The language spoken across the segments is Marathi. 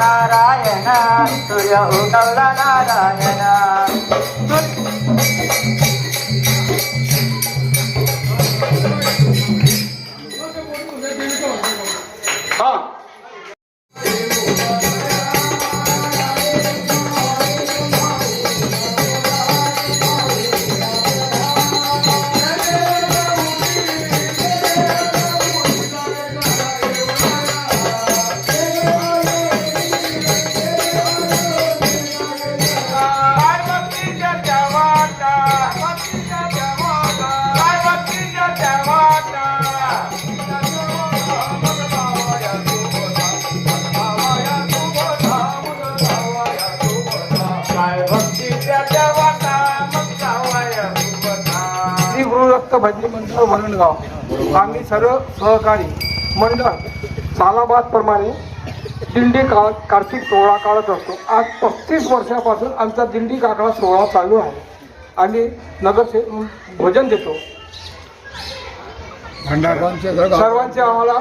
నారాయణ సూర్య ఉగౌల నారాయణ श्री गुरुदत्त भजनी मंडळ वरणगाव आम्ही सर्व सहकारी मंडळ सालाबाद प्रमाणे दिंडी का कार्तिक सोहळा काढत असतो. आज पस्तीस वर्षापासून आमचा दिंडी काकडा सोहळा चालू आहे. आम्ही नगरसे भोजन देतो. सर्वांचे आम्हाला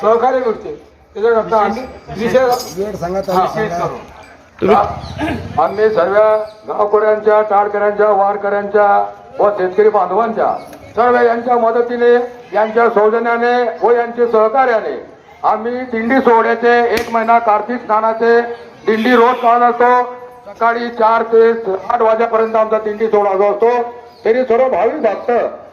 सहकार्य मिळते. त्याच्याकरता आम्ही विशेष हा. आम्ही सर्व गावकऱ्यांच्या टाळकऱ्यांच्या वारकऱ्यांच्या व शेतकरी बांधवांच्या सर्व यांच्या मदतीने यांच्या सौजन्याने व यांच्या सहकार्याने आम्ही दिंडी सोहळ्याचे एक महिना कार्तिक स्नानाचे दिंडी रोज काढत असतो. सकाळी चार ते आठ वाजेपर्यंत आमचा दिंडी सोहळा जो असतो तरी सर्व भाविक भक्त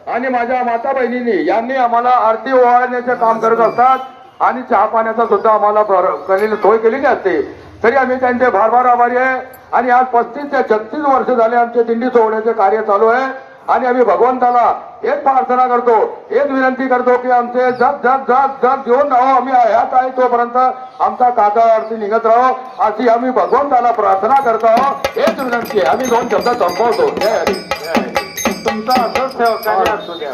आणि माझ्या माता बहिणींनी यांनी आम्हाला आरती ओवाळण्याचे काम करत असतात. आणि चहा पाण्याचा सुद्धा आम्हाला केलेली सोय केलेली असते. तरी आम्ही त्यांचे भारभार आभारी आहे. आणि आज पस्तीस ते छत्तीस वर्ष झाले आमचे दिंडी सोहण्याचे कार्य चालू आहे. आणि आम्ही भगवंताला एक प्रार्थना करतो एक विनंती करतो की आमचे जग जग जग जग घेऊन राहो. आम्ही ह्यात आहे तोपर्यंत आमचा काका निघत राहो. अशी आम्ही भगवंताला प्रार्थना करत आहोत हेच विनंती आहे. आम्ही दोन शब्द संपवतो. तुमचा असंच असू द्या.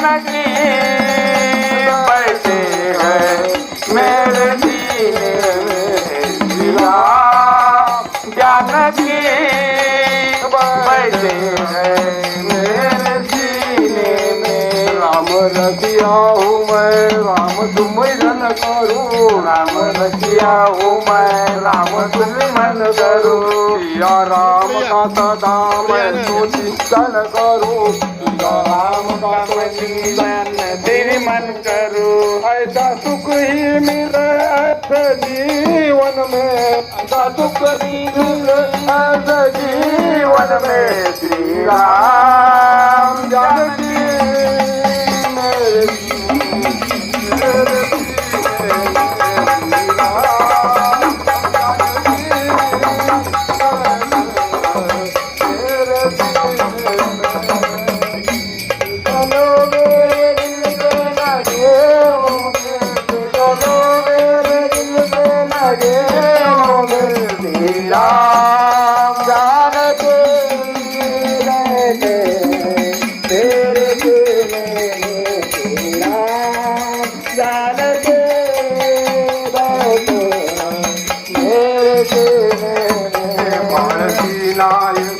जानकी बैठे हैं मेरे सीने में श्री राम जानकी बैठे हैं मेरे सीने में राम रसिया हूँ मैं राम तुम रन करूँ। राम रसिया हूँ मैं राम तुम मन करूँ। या राम का सदा मैं तो चिंतन करूँ। या राम का चिंतन तेरे मन करूँ. ऐसा सुख ही मिले ऐसे जीवन में. ऐसा सुख ही मिले ऐसे जीवन में. श्री राम. भारती